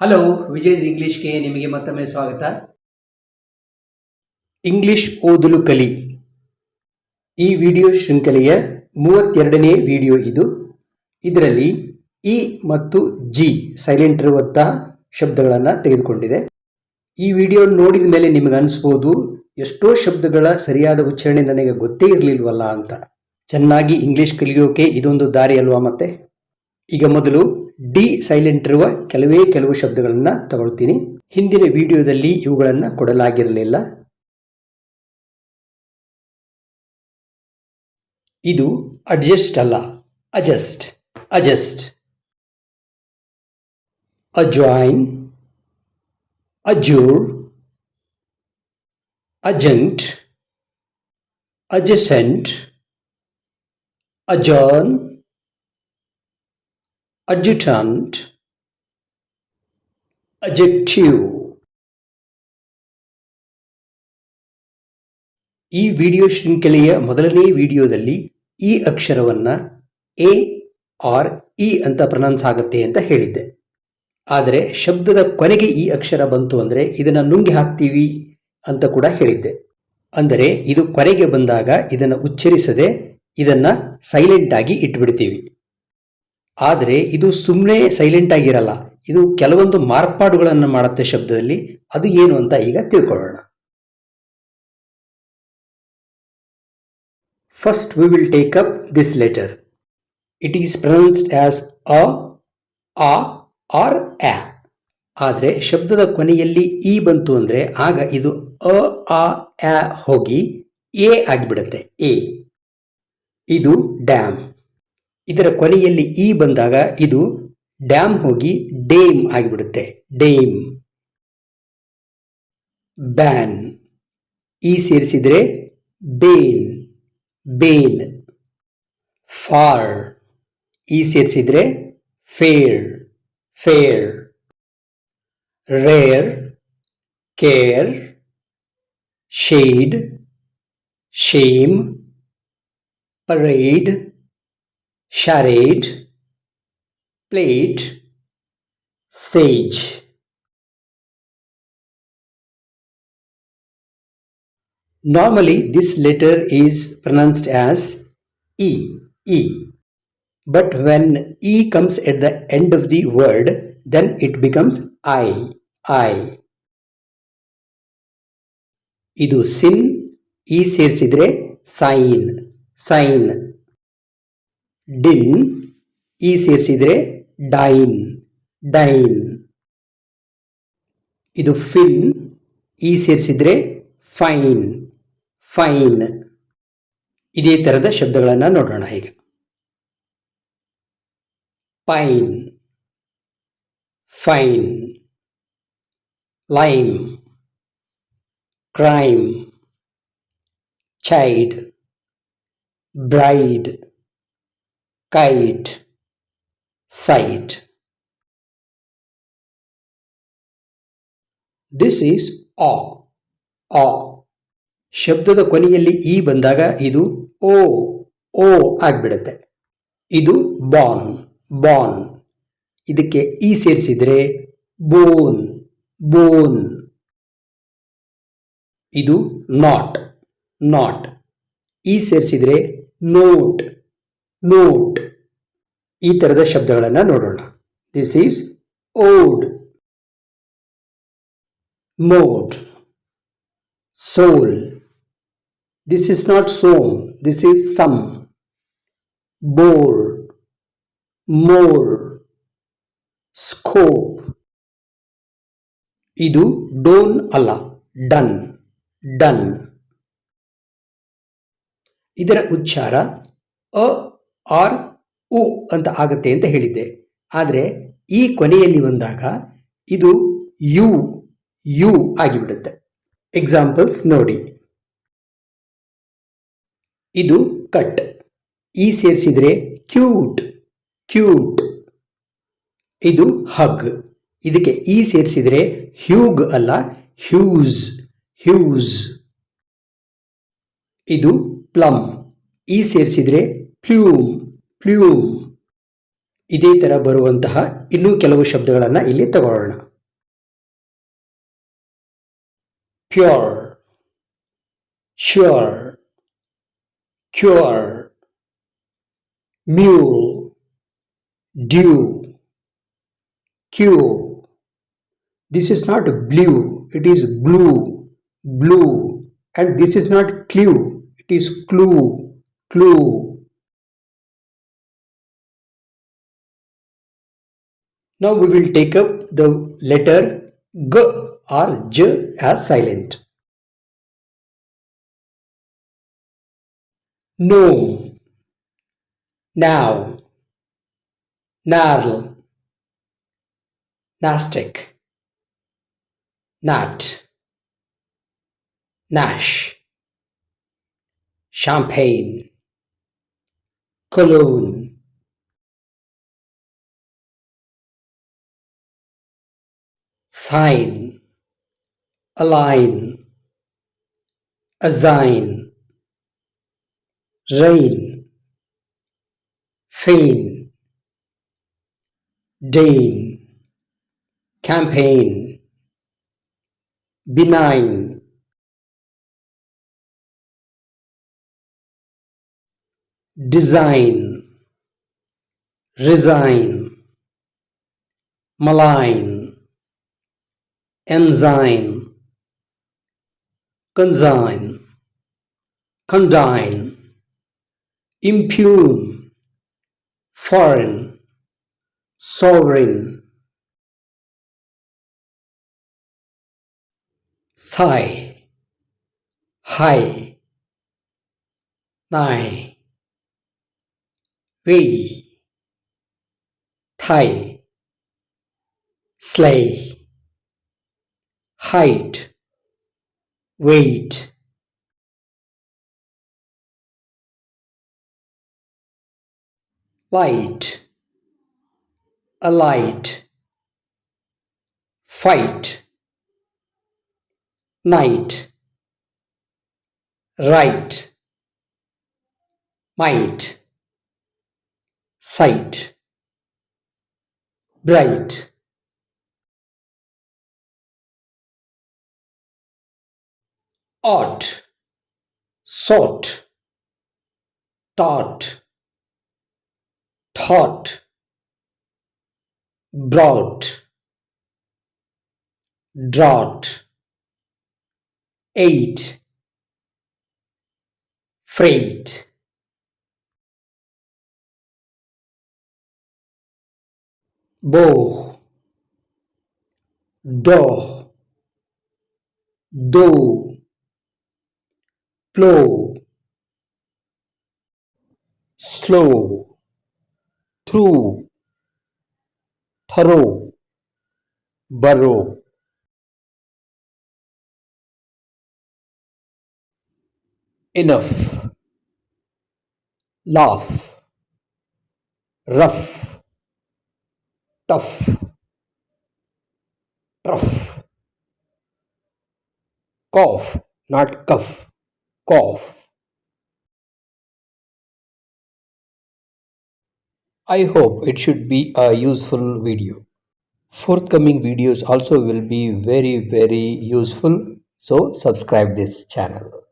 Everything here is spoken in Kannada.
ಹಲೋ ವಿಜಯ್ಸ್ ಇಂಗ್ಲಿಷ್ಗೆ ನಿಮಗೆ ಮತ್ತೊಮ್ಮೆ ಸ್ವಾಗತ. ಇಂಗ್ಲಿಷ್ ಓದಲು ಕಲಿ. ಈ ವಿಡಿಯೋ ಶೃಂಖಲೆಯ ಮೂವತ್ತೆರಡನೇ ವಿಡಿಯೋ ಇದು. ಇದರಲ್ಲಿ ಇ ಮತ್ತು ಜಿ ಸೈಲೆಂಟ್ ಇರುವಂತಹ ಶಬ್ದಗಳನ್ನು ತೆಗೆದುಕೊಂಡಿದೆ. ಈ ವಿಡಿಯೋ ನೋಡಿದ ಮೇಲೆ ನಿಮಗೆ ಅನಿಸ್ಬೋದು, ಎಷ್ಟೋ ಶಬ್ದಗಳ ಸರಿಯಾದ ಉಚ್ಚಾರಣೆ ನನಗೆ ಗೊತ್ತೇ ಇರಲಿಲ್ವಲ್ಲ ಅಂತ. ಚೆನ್ನಾಗಿ ಇಂಗ್ಲಿಷ್ ಕಲಿಯೋಕೆ ಇದೊಂದು ದಾರಿ ಅಲ್ವಾ ಮತ್ತೆ? ಈಗ ಮೊದಲು ಡಿ ಸೈಲೆಂಟ್ ಇರುವ ಕೆಲವೇ ಕೆಲವು ಶಬ್ದಗಳನ್ನು ತಗೊಳ್ತೀನಿ. ಹಿಂದಿನ ವಿಡಿಯೋದಲ್ಲಿ ಇವುಗಳನ್ನು ಕೊಡಲಾಗಿರಲಿಲ್ಲ. ಇದು ಅಡ್ಜಸ್ಟ್ ಅಲ್ಲ adjust adjust adjoin adjure adjunct adjacent adjourn adjutant, adjective. ಈ ವಿಡಿಯೋ ಶೃಂಖಲೆಯ ಮೊದಲನೇ ವಿಡಿಯೋದಲ್ಲಿ ಈ ಅಕ್ಷರವನ್ನು ಎ ಆರ್ ಇ ಅಂತ ಪ್ರನೌನ್ಸ್ ಆಗುತ್ತೆ ಅಂತ ಹೇಳಿದ್ದೆ. ಆದರೆ ಶಬ್ದದ ಕೊನೆಗೆ ಈ ಅಕ್ಷರ ಬಂತು ಅಂದರೆ ಇದನ್ನು ನುಂಗಿ ಹಾಕ್ತೀವಿ ಅಂತ ಕೂಡ ಹೇಳಿದ್ದೆ. ಅಂದರೆ ಇದು ಕೊನೆಗೆ ಬಂದಾಗ ಇದನ್ನು ಉಚ್ಚರಿಸದೆ ಇದನ್ನು ಸೈಲೆಂಟ್ ಆಗಿ ಇಟ್ಬಿಡ್ತೀವಿ. ಆದರೆ ಇದು ಸುಮ್ಮನೆ ಸೈಲೆಂಟ್ ಆಗಿರಲ್ಲ. ಇದು ಕೆಲವೊಂದು ಮಾರ್ಪಾಡುಗಳನ್ನು ಮಾಡುತ್ತೆ ಶಬ್ದದಲ್ಲಿ. ಅದು ಏನು ಅಂತ ಈಗ ತಿಳ್ಕೊಳ್ಳೋಣ. First we will take up this letter it is pronounced as a or ah ಆದರೆ ಶಬ್ದದ ಕೊನೆಯಲ್ಲಿ ಇ ಬಂತು ಅಂದರೆ ಆಗ ಇದು ಅ, ಆ ಹೋಗಿ ಎ ಆಗಿಬಿಡುತ್ತೆ. ಎ. ಇದು ಡ್ಯಾಮ್ ಇದರ ಕೊನೆಯಲ್ಲಿ ಇ ಬಂದಾಗ ಇದು ಡ್ಯಾಮ್ ಹೋಗಿ ಡೇಮ್ ಆಗಿಬಿಡುತ್ತೆ. ಡೇಮ್. ಬ್ಯಾನ್. ಇ ಸೇರಿಸಿದರೆ ಬೇನ್. ಬೇನ್. ಫಾರ್. ಇ ಸೇರಿಸಿದರೆ fare. Fare. Rare. Care. Shade. Shame. Parade. Charade, plate, sage. Normally, this letter is pronounced as E, E. But when E comes at the end of the word, then it becomes I, I. ಇದು ಸಿನ್ ಈ ಸೇರಿಸಿದ್ರೆ ಸೈನ್ ಸೈನ್ ಡಿನ್, ಈ ಸೇರಿಸಿದರೆ ಡೈನ್ ಡೈನ್. ಇದು ಫಿನ್, ಈ ಸೇರಿಸಿದರೆ ಫೈನ್ ಫೈನ್. ಇದೇ ಥರದ ಶಬ್ದಗಳನ್ನು ನೋಡೋಣ ಈಗ. Pine, fine. Lime, crime. Chide bride. Kite, sight. This is a a ಶಬ್ದದ ಕೊನೆಯಲ್ಲಿ ಈ ಬಂದಾಗ ಇದು ಓ ಓ ಆಗ್ಬಿಡುತ್ತೆ. ಇದು ಬಾನ್ ಬಾನ್ ಇದಕ್ಕೆ ಈ ಸೇರಿಸಿದರೆ ಬೋನ್ ಬೋನ್ ಇದು ನಾಟ್ ನಾಟ್ ಈ ಸೇರಿಸಿದರೆ ನೋಟ್ ನೋಟ್. ಈ ಥರದ ಶಬ್ದಗಳನ್ನು ನೋಡೋಣ. This is ode mode sole this is not some this is some bore more scope ಇದು ಡೋನ್ ಅಲ್ಲ, ಡನ್ ಡನ್. ಇದರ ಉಚ್ಚಾರ ಅ ಆರ್ ಉ ಅಂತ ಆಗುತ್ತೆ ಅಂತ ಹೇಳಿದ್ದೆ. ಆದರೆ ಈ ಕೊನೆಯಲ್ಲಿ ಬಂದಾಗ ಇದು ಯು ಯು ಆಗಿಬಿಡುತ್ತೆ. ಎಕ್ಸಾಂಪಲ್ಸ್ ನೋಡಿ. ಇದು ಕಟ್. ಈ ಸೇರಿಸಿದರೆ ಕ್ಯೂಟ್ ಕ್ಯೂಟ್. ಇದು ಹಗ್. ಇದಕ್ಕೆ ಈ ಸೇರಿಸಿದರೆ ಹ್ಯೂಗ್ ಅಲ್ಲ, ಹ್ಯೂಸ್ ಹ್ಯೂಸ್. ಇದು ಪ್ಲಮ್. ಈ ಸೇರಿಸಿದರೆ ಪ್ಲ್ಯೂಮ್ ಪ್ಲ್ಯೂ ಇದೇ ಥರ ಬರುವಂತಹ ಇನ್ನೂ ಕೆಲವು ಶಬ್ದಗಳನ್ನು ಇಲ್ಲಿ ತಗೊಳ್ಳೋಣ. Pure. Sure. Cure. Mew due. Queue. This is not blue it is blue blue and this is not clue it is clue clue Now we will take up the letter G or J as silent. No, now, narl, nastic, nat, nash, champagne, cologne, sign, align, assign, rain, feign, deign, campaign, benign, design, resign, malign, ensign, consign, condign, impugn, foreign, sovereign, sigh, high, nigh, we, thigh, slay, height, weight, light, a light. fight, night, right, might, sight, bright, ought, sought, taught, thought, brought, drought, ate, freight. Bow, door, dough, plow, slow, through, thorough, burrow. Enough, laugh, rough, tough, tough, cough, not cuff, cough. I hope it should be a useful video. Forthcoming videos also will be very very useful. So subscribe this channel.